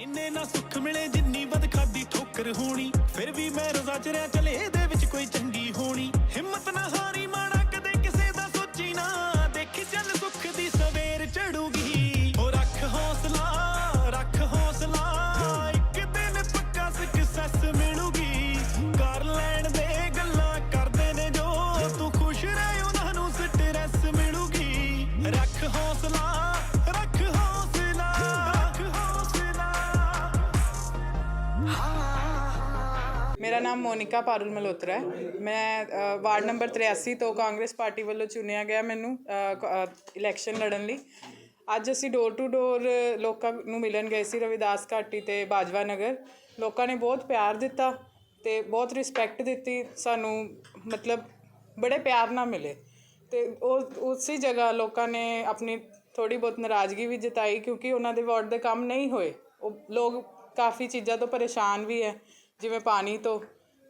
ਇੰਨੇ ਨਾ ਸੁੱਖ ਮਿਲੇ ਜਿੰਨੀ ਵੱਧ ਖਾਦੀ ਠੋਕਰ ਹੋਣੀ। ਫਿਰ ਵੀ ਮੈਂ ਰੋਜ਼ਾ ਚ ਰਿਆ ਚਲੇ ਇਹਦੇ ਵਿੱਚ ਕੋਈ ਚੰਗੀ ਹੋਣੀ। ਹਿੰਮਤ ਨਾ ਹਾਰੀ ਨਾਮ ਮੋਨਿਕਾ ਪਾਰੁਲ ਮਲਹੋਤਰਾ ਹੈ। ਮੈਂ ਵਾਰਡ ਨੰਬਰ 83 ਤੋਂ ਕਾਂਗਰਸ ਪਾਰਟੀ ਵੱਲੋਂ ਚੁਣਿਆ ਗਿਆ ਮੈਨੂੰ ਇਲੈਕਸ਼ਨ ਲੜਨ ਲਈ। ਅੱਜ ਅਸੀਂ ਡੋਰ ਟੂ ਡੋਰ ਲੋਕਾਂ ਨੂੰ ਮਿਲਣ ਗਏ ਸੀ, ਰਵਿਦਾਸ ਘਾਟੀ ਤੇ ਬਾਜਵਾ ਨਗਰ। ਲੋਕਾਂ ਨੇ ਬਹੁਤ ਪਿਆਰ ਦਿੱਤਾ ਤੇ ਬਹੁਤ ਰਿਸਪੈਕਟ ਦਿੱਤੀ। ਸਾਨੂੰ ਮਤਲਬ ਬੜੇ ਪਿਆਰ ਨਾਲ ਮਿਲੇ। ਤੇ ਉਹ, ਉਸੇ ਜਗ੍ਹਾ ਲੋਕਾਂ ਨੇ ਆਪਣੀ ਥੋੜੀ ਬਹੁਤ ਨਾਰਾਜ਼ਗੀ ਵੀ ਜਤਾਈ ਕਿਉਂਕਿ ਉਹਨਾਂ ਦੇ ਵਾਰਡ ਦੇ ਕੰਮ ਨਹੀਂ ਹੋਏ। ਉਹ, ਲੋਕ ਕਾਫੀ ਚੀਜ਼ਾਂ ਤੋਂ ਪਰੇਸ਼ਾਨ ਵੀ ਹੈ, ਜਿਵੇਂ ਪਾਣੀ ਤੋਂ।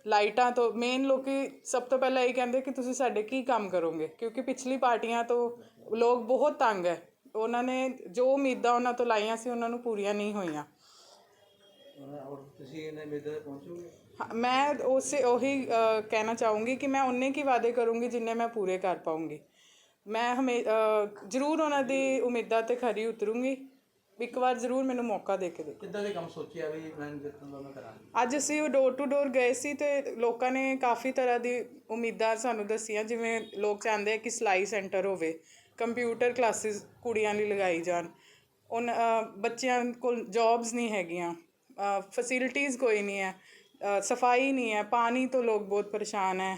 ਲਾਈਟਾਂ ਤੋਂ ਮੇਨ ਲੋਕੀ ਸਭ ਤੋਂ ਪਹਿਲਾਂ ਇਹ ਕਹਿੰਦੇ ਕਿ ਤੁਸੀਂ ਸਾਡੇ ਕੀ ਕੰਮ ਕਰੋਗੇ? ਕਿਉਂਕਿ ਪਿਛਲੀ ਪਾਰਟੀਆਂ ਤੋਂ ਲੋਕ ਬਹੁਤ ਤੰਗ ਹੈ ਉਹਨਾਂ ਨੇ ਜੋ ਉਮੀਦਾਂ ਉਹਨਾਂ ਤੋਂ ਲਾਈਆਂ ਸੀ ਉਹਨਾਂ ਨੂੰ ਪੂਰੀਆਂ ਨਹੀਂ ਹੋਈਆਂ। ਔਰ ਤੁਸੀਂ ਇਹਨੇ ਮੇਦੇ ਤੇ ਪਹੁੰਚੋਗੇ? ਹਾਂ, ਮੈਂ ਉਸੇ ਉਹੀ ਕਹਿਣਾ ਚਾਹੂੰਗੀ ਕਿ ਮੈਂ ਉਨੇ ਕੀ ਵਾਅਦੇ ਕਰੂੰਗੀ ਜਿੰਨੇ ਮੈਂ ਪੂਰੇ ਕਰ ਪਾਉਂਗੀ। ਮੈਂ ਹਮੇ ਜ਼ਰੂਰ ਉਹਨਾਂ ਦੀ ਉਮੀਦਾਂ ਤੇ ਖਰੀ ਉਤਰੂੰਗੀ। ਇੱਕ ਵਾਰ ਜ਼ਰੂਰ ਮੈਨੂੰ ਮੌਕਾ ਦੇ ਕੇ ਦੇਖੋ। ਕਿੱਦਾਂ ਦੇ ਕੰਮ ਸੋਚਿਆ ਵੀ ਮੈਂ ਜਿੱਤਣ ਦਾ ਮੈਂ ਕਰਾਂਗਾ ਅੱਜ ਅਸੀਂ ਉਹ ਡੋਰ ਟੂ ਡੋਰ ਗਏ ਸੀ ਤੇ ਲੋਕਾਂ ਨੇ ਕਾਫੀ ਤਰ੍ਹਾਂ ਦੀ ਉਮੀਦਾਂ ਸਾਨੂੰ ਦੱਸੀਆਂ ਜਿਵੇਂ ਲੋਕ ਚਾਹੁੰਦੇ ਆ ਕਿ ਸਲਾਈ ਸੈਂਟਰ ਹੋਵੇ ਕੰਪਿਊਟਰ ਕਲਾਸਿਸ ਕੁੜੀਆਂ ਲਈ ਲਗਾਈ ਜਾਣ। ਉਨ ਬੱਚਿਆਂ ਕੋਲ ਜੌਬਸ ਨਹੀਂ ਹੈਗੀਆਂ ਫੈਸਿਲਿਟੀਆਂ ਕੋਈ ਨਹੀਂ ਹੈ ਸਫ਼ਾਈ ਨਹੀਂ ਹੈ ਪਾਣੀ ਤੋਂ ਲੋਕ ਬਹੁਤ ਪਰੇਸ਼ਾਨ ਹੈ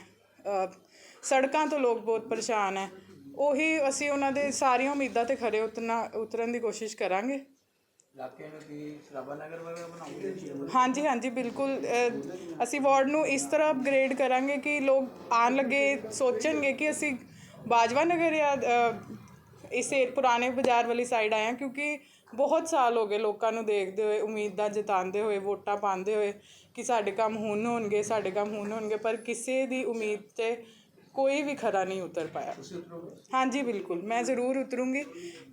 ਸੜਕਾਂ ਤੋਂ ਲੋਕ ਬਹੁਤ ਪਰੇਸ਼ਾਨ ਹੈ। ਉਹੀ ਅਸੀਂ ਉਹਨਾਂ ਦੇ ਸਾਰੀਆਂ ਉਮੀਦਾਂ ਤੇ ਖਰੇ ਉਤਰਨਾ ਉਤਰਨ ਦੀ ਕੋਸ਼ਿਸ਼ ਕਰਾਂਗੇ। ਇਲਾਕੇ ਨੂੰ ਕੀ ਸਰਾਬਾ ਨਗਰ ਵਗੈਰਾ ਬਣਾਉਂਗੇ ਹਾਂਜੀ ਹਾਂਜੀ ਬਿਲਕੁਲ ਅ, ਅਸੀਂ ਵਾਰਡ ਨੂੰ ਇਸ ਤਰ੍ਹਾਂ ਅਪਗ੍ਰੇਡ ਕਰਾਂਗੇ ਕਿ ਲੋਕ ਆਉਣ ਲੱਗੇ ਸੋਚਣਗੇ ਕਿ ਅਸੀਂ ਬਾਜਵਾ ਨਗਰ ਜਾਂ ਅ, ਇਸੇ ਪੁਰਾਣੇ ਬਾਜ਼ਾਰ ਵਾਲੀ ਸਾਈਡ ਆਏ ਹਾਂ ਕਿਉਂਕਿ ਬਹੁਤ ਸਾਲ ਹੋ ਗਏ ਲੋਕਾਂ ਨੂੰ ਦੇਖਦੇ ਹੋਏ ਉਮੀਦਾਂ ਜਤਾਉਂਦੇ ਹੋਏ ਵੋਟਾਂ ਪਾਉਂਦੇ ਹੋਏ ਕਿ ਸਾਡੇ ਕੰਮ ਹੁਣ ਹੋਣਗੇ ਸਾਡੇ ਕੰਮ ਹੁਣ ਹੋਣਗੇ ਪਰ ਕਿਸੇ ਦੀ ਉਮੀਦ ਤੇ ਕੋਈ ਵੀ ਖਰਾ ਨਹੀਂ ਉਤਰ ਪਾਇਆ। ਹਾਂਜੀ ਬਿਲਕੁਲ। ਮੈਂ ਜ਼ਰੂਰ ਉਤਰੂੰਗੀ।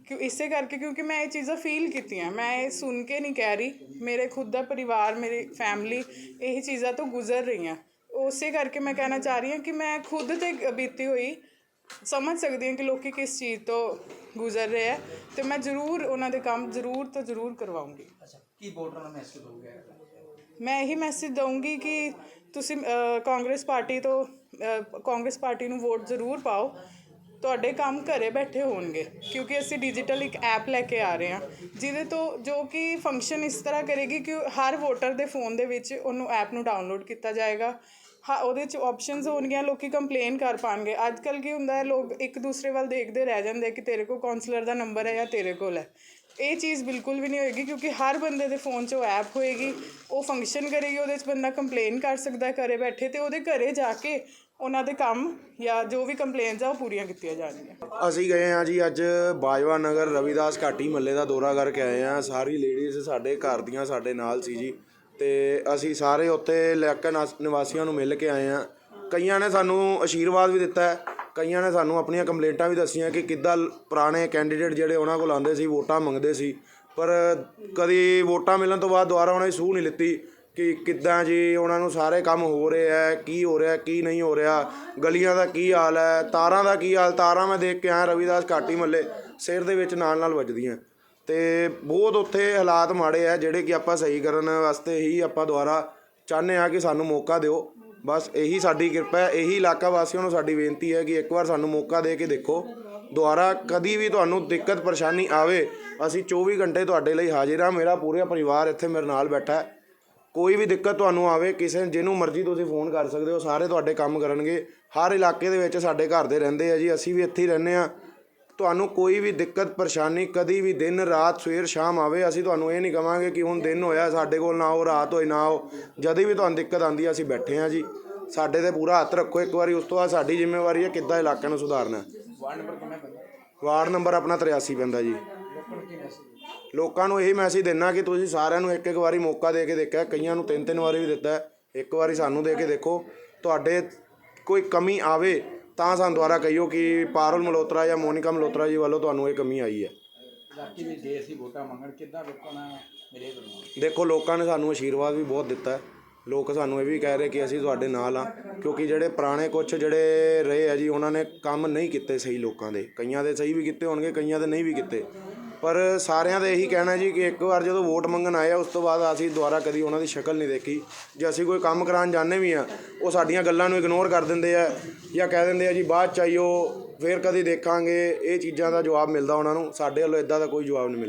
ਕਿਉਂ ਇਸੇ ਕਰਕੇ ਕਿਉਂਕਿ ਮੈਂ ਇਹ ਚੀਜ਼ਾਂ ਫੀਲ ਕੀਤੀਆਂ। ਮੈਂ ਇਹ ਸੁਣ ਕੇ ਨਹੀਂ ਕਹਿ ਰਹੀ। ਮੇਰੇ ਖੁਦ ਦਾ ਪਰਿਵਾਰ ਮੇਰੀ ਫੈਮਿਲੀ ਇਹ ਚੀਜ਼ਾਂ ਤੋਂ ਗੁਜ਼ਰ ਰਹੀਆਂ। ਉਸੇ ਕਰਕੇ ਮੈਂ ਕਹਿਣਾ ਚਾਹ ਰਹੀ ਹਾਂ ਕਿ ਮੈਂ ਖੁਦ ਤੇ ਬੀਤੀ ਹੋਈ ਸਮਝ ਸਕਦੀ ਹਾਂ ਕਿ ਲੋਕੀ ਕਿਸ ਚੀਜ਼ ਤੋਂ ਗੁਜ਼ਰ ਰਹੇ ਹੈ ਤੇ ਮੈਂ ਜ਼ਰੂਰ ਉਹਨਾਂ ਦੇ ਕੰਮ ਜ਼ਰੂਰ ਤੋਂ ਜ਼ਰੂਰ ਕਰਵਾਉਂਗੀ। ਅੱਛਾ ਕੀ ਵੋਟਰਾਂ ਨੂੰ ਮੈਸੇਜ ਦੋਗੇ ਮੈਂ ਇਹੀ ਮੈਸੇਜ ਦਊਂਗੀ ਕਿ ਤੁਸੀਂ ਕਾਂਗਰਸ ਪਾਰਟੀ ਤੋਂ ਕਾਂਗਰਸ ਪਾਰਟੀ ਨੂੰ ਵੋਟ ਜ਼ਰੂਰ ਪਾਓ। ਤੁਹਾਡੇ ਕੰਮ ਘਰੇ ਬੈਠੇ ਹੋਣਗੇ, ਕਿਉਂਕਿ ਅਸੀਂ ਡਿਜੀਟਲ ਇੱਕ ਐਪ ਲੈ ਕੇ ਆ ਰਹੇ ਹਾਂ, ਜਿਹਦੇ ਤੋਂ ਜੋ ਕਿ ਫੰਕਸ਼ਨ ਇਸ ਤਰ੍ਹਾਂ ਕਰੇਗੀ ਕਿ ਹਰ ਵੋਟਰ ਦੇ ਫੋਨ ਦੇ ਵਿੱਚ ਉਹਨੂੰ ਐਪ ਨੂੰ ਡਾਊਨਲੋਡ ਕੀਤਾ ਜਾਏਗਾ। ਹਾਂ, ਉਹਦੇ 'ਚ ਆਪਸ਼ਨਸ ਹੋਣਗੀਆਂ, ਲੋਕੀ ਕੰਪਲੇਨ ਕਰ ਪਾਣਗੇ। ਅੱਜ ਕੱਲ ਕੀ ਹੁੰਦਾ ਹੈ, ਲੋਕ ਇੱਕ ਦੂਸਰੇ ਵੱਲ ਦੇਖਦੇ ਰਹਿ ਜਾਂਦੇ ਕਿ ਤੇਰੇ ਕੋਲ ਕਾਉਂਸਲਰ ਦਾ ਨੰਬਰ ਹੈ ਜਾਂ ਤੇਰੇ ਕੋਲ ਹੈ। ਇਹ ਚੀਜ਼ ਬਿਲਕੁਲ ਵੀ ਨਹੀਂ ਹੋਏਗੀ, ਕਿਉਂਕਿ ਹਰ ਬੰਦੇ ਦੇ ਫੋਨ 'ਚ ਉਹ ਐਪ ਹੋਏਗੀ, ਉਹ ਫੰਕਸ਼ਨ ਕਰੇਗੀ, ਉਹਦੇ 'ਚ ਬੰਦਾ ਕੰਪਲੇਨ ਕਰ ਸਕਦਾ ਹੈ ਘਰੇ ਬੈਠੇ ਤੇ ਉਹਦੇ ਘਰੇ ਜਾ ਕੇ ਉਹਨਾਂ ਦੇ ਕੰਮ ਜਾਂ ਜੋ ਵੀ ਕੰਪਲੇਨਸ ਆ ਉਹ ਪੂਰੀਆਂ ਕੀਤੀਆਂ ਜਾਣਗੀਆਂ। ਅਸੀਂ ਗਏ ਹਾਂ ਜੀ ਅੱਜ ਬਾਜਵਾ ਨਗਰ, ਰਵਿਦਾਸ ਘਾਟੀ ਮੱਲੇ ਦਾ ਦੌਰਾ ਕਰਕੇ ਆਏ ਹਾਂ। ਸਾਰੀ ਲੇਡੀਜ਼ ਸਾਡੇ ਘਰ ਦੀਆਂ ਸਾਡੇ ਨਾਲ ਸੀ ਜੀ। ਤੇ ਅਸੀਂ ਸਾਰੇ ਉੱਥੇ ਇਲਾਕਾ ਨਿਵਾਸ- ਨਿਵਾਸੀਆਂ ਨੂੰ ਮਿਲ ਕੇ ਆਏ ਹਾਂ। ਕਈਆਂ ਨੇ ਸਾਨੂੰ ਆਸ਼ੀਰਵਾਦ ਵੀ ਦਿੱਤਾ ਹੈ। ਕਈਆਂ ਨੇ ਸਾਨੂੰ ਆਪਣੀਆਂ ਕੰਪਲੇਂਟਾਂ ਵੀ ਦੱਸੀਆਂ ਕਿ ਕਿੱਦਾਂ ਪੁਰਾਣੇ ਕੈਂਡੀਡੇਟ ਜਿਹੜੇ ਉਹਨਾਂ ਕੋਲ ਆਉਂਦੇ ਸੀ, ਵੋਟਾਂ ਮੰਗਦੇ ਸੀ। ਪਰ ਕਦੀ ਵੋਟਾਂ ਮਿਲਣ ਤੋਂ ਬਾਅਦ ਦੁਬਾਰਾ ਉਹਨਾਂ ਦੀ ਸੂਹ ਨਹੀਂ ਲਿੱਤੀ ਕਿ ਕਿੱਦਾਂ ਜੀ ਉਹਨਾਂ ਨੂੰ ਸਾਰੇ ਕੰਮ ਹੋ ਰਹੇ ਹੈ, ਕੀ ਹੋ ਰਿਹਾ, ਕੀ ਨਹੀਂ ਹੋ ਰਿਹਾ, ਗਲੀਆਂ ਦਾ ਕੀ ਹਾਲ ਹੈ, ਤਾਰਾਂ ਦਾ ਕੀ ਹਾਲ, ਤਾਰਾਂ ਮੈਂ ਦੇਖ ਕੇ ਆਇਆ ਰਵਿਦਾਸ ਘਾਟੀ ਮੱਲੇ ਸਿਰ ਦੇ ਵਿੱਚ ਨਾਲ ਨਾਲ ਵੱਜਦੀਆਂ। ਤੇ ਬਹੁਤ ਉੱਥੇ ਹਾਲਾਤ ਮਾੜੇ ਆ ਜਿਹੜੇ ਕਿ ਆਪਾਂ ਸਹੀ ਕਰਨ ਵਾਸਤੇ ਹੀ ਆਪਾਂ ਦੁਬਾਰਾ ਚਾਹੁੰਦੇ ਆ ਕਿ ਸਾਨੂੰ ਮੌਕਾ ਦਿਓ। ਬਸ ਇਹੀ ਸਾਡੀ ਕਿਰਪਾ ਹੈ, ਇਹੀ ਇਲਾਕਾ ਵਾਸੀਆਂ ਨੂੰ ਸਾਡੀ ਬੇਨਤੀ ਹੈ ਕਿ ਇੱਕ ਵਾਰ ਸਾਨੂੰ ਮੌਕਾ ਦੇ ਕੇ ਦੇਖੋ। ਦੁਆਰਾ ਕਦੀ ਵੀ ਤੁਹਾਨੂੰ ਦਿੱਕਤ, ਪਰੇਸ਼ਾਨੀ ਆਵੇ, ਅਸੀਂ 24 ਘੰਟੇ ਤੁਹਾਡੇ ਲਈ ਹਾਜ਼ਰ ਹਾਂ। ਮੇਰਾ ਪੂਰਾ ਪਰਿਵਾਰ ਇੱਥੇ ਮੇਰੇ ਨਾਲ ਬੈਠਾ ਹੈ। ਕੋਈ ਵੀ ਦਿੱਕਤ ਤੁਹਾਨੂੰ ਆਵੇ, ਕਿਸੇ ਜਿਹਨੂੰ ਮਰਜ਼ੀ ਤੁਸੀਂ ਫੋਨ ਕਰ ਸਕਦੇ ਹੋ, ਸਾਰੇ ਤੁਹਾਡੇ ਕੰਮ ਕਰਨਗੇ। ਹਰ ਇਲਾਕੇ ਦੇ ਵਿੱਚ ਸਾਡੇ ਘਰ ਦੇ ਰਹਿੰਦੇ ਆ ਜੀ, ਅਸੀਂ ਵੀ ਇੱਥੇ ਹੀ ਰਹਿੰਦੇ ਆ ਤੁਹਾਨੂੰ ਕੋਈ ਵੀ ਦਿੱਕਤ, ਪਰੇਸ਼ਾਨੀ, ਕਦੀ ਵੀ ਦਿਨ, ਰਾਤ, ਸਵੇਰ, ਸ਼ਾਮ ਆਵੇ, ਅਸੀਂ ਤੁਹਾਨੂੰ ਇਹ ਨਹੀਂ ਕਵਾਂਗੇ ਕਿ ਹੁਣ ਦਿਨ ਹੋਇਆ, ਸਾਡੇ ਕੋਲ ਨਾ ਆਓ, ਰਾਤ ਹੋਏ ਨਾ ਆਓ। ਜਦ ਵੀ ਤੁਹਾਨੂੰ ਦਿੱਕਤ ਆਂਦੀ ਹੈ ਅਸੀਂ ਬੈਠੇ ਆ ਜੀ। ਸਾਡੇ ਤੇ ਪੂਰਾ ਹੱਥ ਰੱਖੋ ਇੱਕ ਵਾਰੀ ਉਸ ਤੋਂ ਬਾਅਦ ਸਾਡੀ ਜ਼ਿੰਮੇਵਾਰੀ ਹੈ ਕਿੱਦਾਂ ਇਲਾਕੇ ਨੂੰ ਸੁਧਾਰਨਾ। ਵਾਰਡ ਨੰਬਰ ਕਿੰਨਾ ਪੈਂਦਾ? ਵਾਰਡ ਨੰਬਰ ਆਪਣਾ 83 ਪੈਂਦਾ ਜੀ। ਲੋਕਾਂ ਨੂੰ ਇਹੀ ਮੈਸੇਜ ਦੇਣਾ ਕਿ ਤੁਸੀਂ ਸਾਰਿਆਂ ਨੂੰ ਇੱਕ ਇੱਕ ਵਾਰੀ ਮੌਕਾ ਦੇ ਕੇ ਦੇਖਿਆ ਕਈਆਂ ਨੂੰ ਤਿੰਨ ਤਿੰਨ ਵਾਰੀ ਵੀ ਦਿੱਤਾ। ਇੱਕ ਵਾਰੀ ਸਾਨੂੰ ਦੇ ਕੇ ਦੇਖੋ ਤੁਹਾਡੇ ਕੋਈ ਕਮੀ ਆਵੇ ਤਾਂ ਸਾਨੂੰ ਦੁਬਾਰਾ ਕਹੀਓ ਕਿ ਪਾਰੁਲ ਮਲਹੋਤਰਾ ਜਾਂ ਮੋਨਿਕਾ ਮਲਹੋਤਰਾ ਜੀ ਵੱਲੋਂ ਤੁਹਾਨੂੰ ਇਹ ਕਮੀ ਆਈ ਹੈ। ਇਲਾਕੇ ਵਿੱਚ ਜੇ ਅਸੀਂ ਵੋਟਾਂ ਮੰਗਣ ਕਿੱਦਾਂ ਲੋਕਾਂ ਨਾਲ ਮਿਲੇ ਕਰੂੰਗਾ ਦੇਖੋ ਲੋਕਾਂ ਨੇ ਸਾਨੂੰ ਆਸ਼ੀਰਵਾਦ ਵੀ ਬਹੁਤ ਦਿੱਤਾ। ਹੈ ਲੋਕ ਸਾਨੂੰ ਇਹ ਵੀ ਕਹਿ ਰਹੇ ਕਿ ਅਸੀਂ ਤੁਹਾਡੇ ਨਾਲ ਆ, ਕਿਉਂਕਿ ਜਿਹੜੇ ਪੁਰਾਣੇ ਕੁਝ ਜਿਹੜੇ ਰਹੇ ਆ ਜੀ, ਉਹਨਾਂ ਨੇ ਕੰਮ ਨਹੀਂ ਕੀਤੇ ਸਹੀ ਲੋਕਾਂ ਦੇ। ਕਈਆਂ ਦੇ ਸਹੀ ਵੀ ਕੀਤੇ ਹੋਣਗੇ, ਕਈਆਂ ਦੇ ਨਹੀਂ ਵੀ ਕੀਤੇ। ਪਰ ਸਾਰਿਆਂ ਦਾ ਇਹੀ ਕਹਿਣਾ ਜੀ ਕਿ ਇੱਕ ਵਾਰ ਜਦੋਂ ਵੋਟ ਮੰਗਣ ਆਏ ਆ, ਉਸ ਤੋਂ ਬਾਅਦ ਅਸੀਂ ਦੁਬਾਰਾ ਕਦੀ ਉਹਨਾਂ ਦੀ ਸ਼ਕਲ ਨਹੀਂ ਦੇਖੀ। ਜੇ ਅਸੀਂ ਕੋਈ ਕੰਮ ਕਰਾਉਣ ਜਾਂਦੇ ਵੀ ਆ, ਉਹ ਸਾਡੀਆਂ ਗੱਲਾਂ ਨੂੰ ਇਗਨੋਰ ਕਰ ਦਿੰਦੇ ਆ ਜਾਂ ਕਹਿ ਦਿੰਦੇ ਆ ਜੀ, ਬਾਅਦ ਚ ਆਈਓ, ਫੇਰ ਕਦੀ ਦੇਖਾਂਗੇ। ਇਹ ਚੀਜ਼ਾਂ ਦਾ ਜਵਾਬ ਮਿਲਦਾ ਉਹਨਾਂ ਨੂੰ। ਸਾਡੇ ਵੱਲੋਂ ਇਦਾਂ ਦਾ ਕੋਈ ਜਵਾਬ ਨਹੀਂ ਮਿਲਿਆ